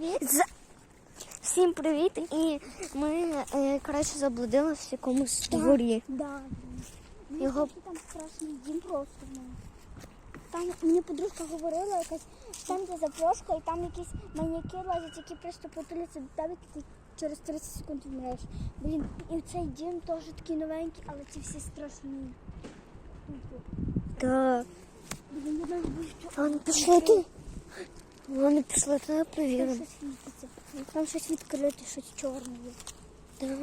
привіт. Всім привіт! І ми е, коротше заблудилися в якомусь дворі. Да. Його- Його... Там страшний дім просто. ну. Там мені подружка говорила якась, там де запрошка, і там якісь маньяки лазять, які просто потуляться до тебе, ти через 30 секунд вмираєш. Блін, і цей дім теж такий новенький, але ці всі страшні. Так. Блін, я навіть боюсь, що Ладно, пішли туди. Ладно, пішли туди, там перевіримо. щось світиться. Там щось відкрите, щось чорне є. Да.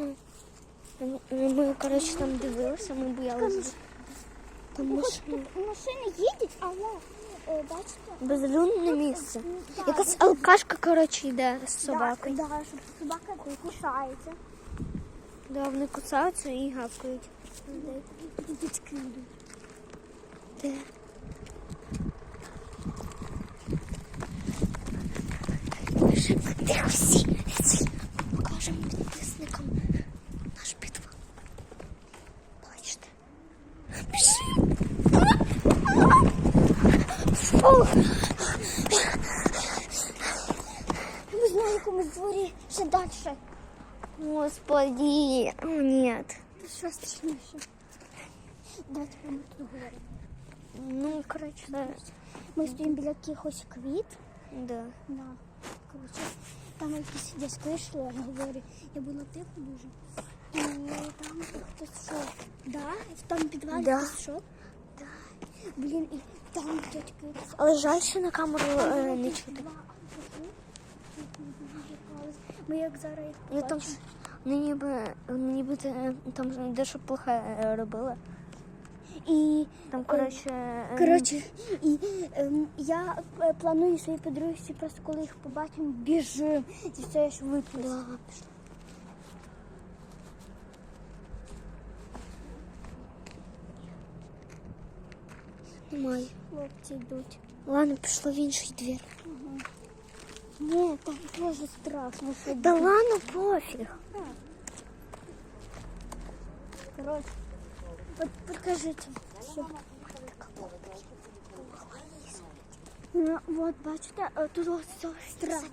Ми- Ми, коротше, там дивилися, ми боялися. Там Ну, машини. машини їдуть, але е, бачите, Безлюдне місце. Да, Якась алкашка, коротше, йде з Да, собакою. Да, щоб собака кусається. Да, вони кусаються і гавкають. Дітки йдуть. Де? Всі, всі. Покажемо підписникам наш підвал. Бачите. Ми знаємо, якомусь дворі ще далі. Господи, о, нет. Це що страшніше. Давайте ми тут говоримо. Ну, короче, да. Ми стоїмо біля якихось квіт. да. На. Коротше, там якісь дядько йшли, я говорю, я була тихо дуже. І там хтось йшов. Да? В тому підвалі Да. хтось йшов? Да. Блін, і там дядьки. Але жаль, що на камеру е, не чути. Ми як зараз їх Я там бачимо. ну, ніби, ну, ніби те, там дещо плохе е, робила. І Там, коротше, е, Коротше, і ем, я е, планую своїй подружці, просто коли їх побачимо, біжим. І все ж да. Немає. Хлопці йдуть. Ладно, пішла в інший двір. Ні, там теж страшно. Да ладно, пофіг. Коротше, от покажіть. Що? Ну, от, бачите, е, тут ось все страшно.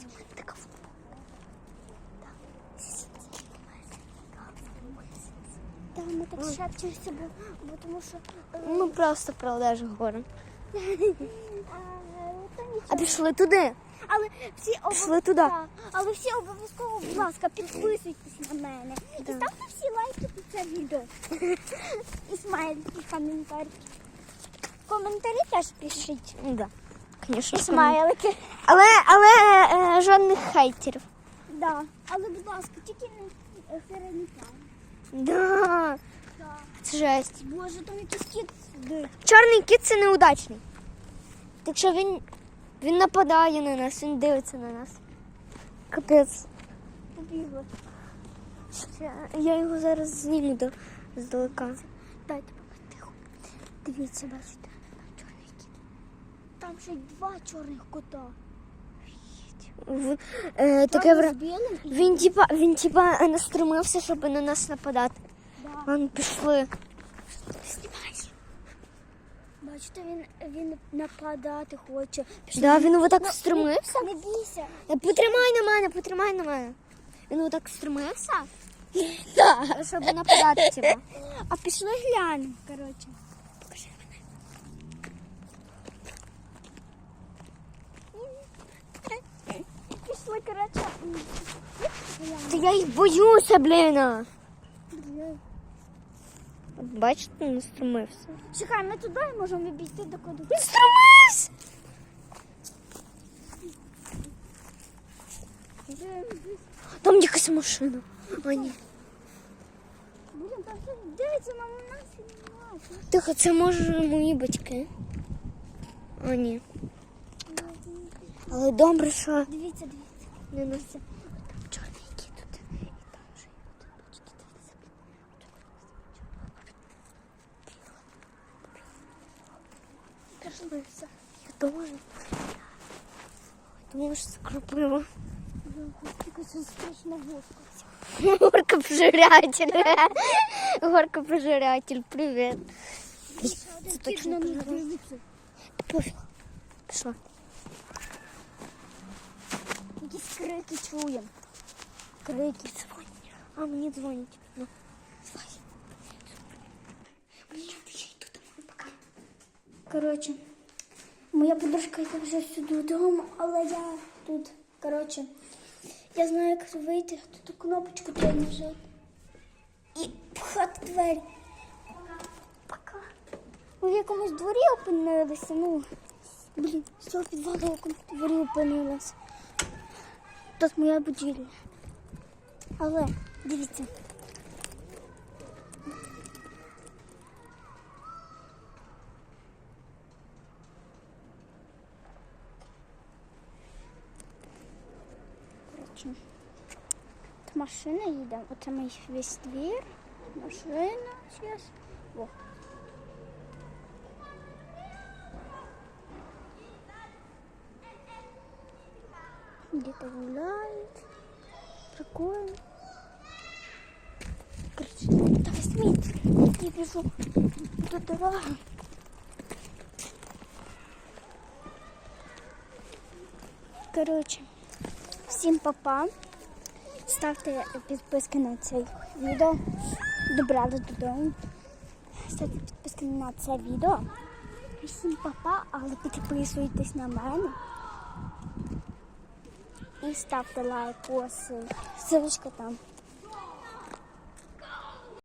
Там ми так шепчемося, бо, бо тому що... е, Ми просто продажу горем. А, пішли туди. Але всі Пішли обов- туди. Так. Але всі обов'язково, будь ласка, підписуйтесь на мене. І Да. ставте всі лайки під це відео. І смайлики, коментарі. Коментарі теж пишіть. Да. І смайлики. Але, але е, жодних хейтерів. Да. Але, будь ласка, тільки не хереніка. Да. Це жесть. Боже, там якийсь кіт сидить. Чорний кіт це неудачний. Так що він, він нападає на нас, він дивиться на нас. Капець. Побігла. Я його зараз зніму до, здалека. Дайте тихо. Дивіться, бачите, там чорний кіт. Там ще й два чорних кота. В, е, таке вра... Він типа, він типа настромився, щоб на нас нападати. Ладно, пішли. Бачите, він, він нападати хоче. Пішли. Да, він отак Ну, встромився. Не бійся. Е, Потримай на мене, потримай на мене. Він отак встромився. Да. Щоб нападати, типа. А пішли глянемо, коротше. Покажи мене. Пішли, коротше. Та я їх боюся, блін. Бачите, не струмився. Чекай, ми туди можемо обійти до коду. Він струмився! Там якась машина. А ні. Блін, там щось дивиться на нас і на. Тихо, це може мої батьки. А ні. Але добре, що Дивіться, дивіться. не на це. Там чорний кіт тут. І там вже його тут бачите, дивіться. Пішли все. Я теж. Думаю, що це кропива. Якась страшна гуска. Горка пожиратель. Горка пожиратель, привіт. Це точно не пожиратель. дивиться. Пофіг. Пішла. Якісь крики чуємо. Крики. Дзвонять. А мені дзвонять. Ну, давай. Моя подружка йде вже сюди додому, але я тут. Коротше, я знаю, як вийти. Тут кнопочку треба нажати. І пхати двері. Пока. Ми в якомусь дворі опинилися. Ну, блін, з цього підвалу в дворі опинилися. Тут моя будівля. Але дивіться. Коротше, тут машина їде. Оце мій весь двір. Машина зараз. О. Где-то гуляют. Прикольно. Короче, давай смейте. Я бежу до дороги. Короче, всім папа. Ставте підписки на це відео. Добрали додому. Ставте підписки на це відео. Всім папа, але підписуйтесь на мене. І ставте лайк, ось ссылочка там.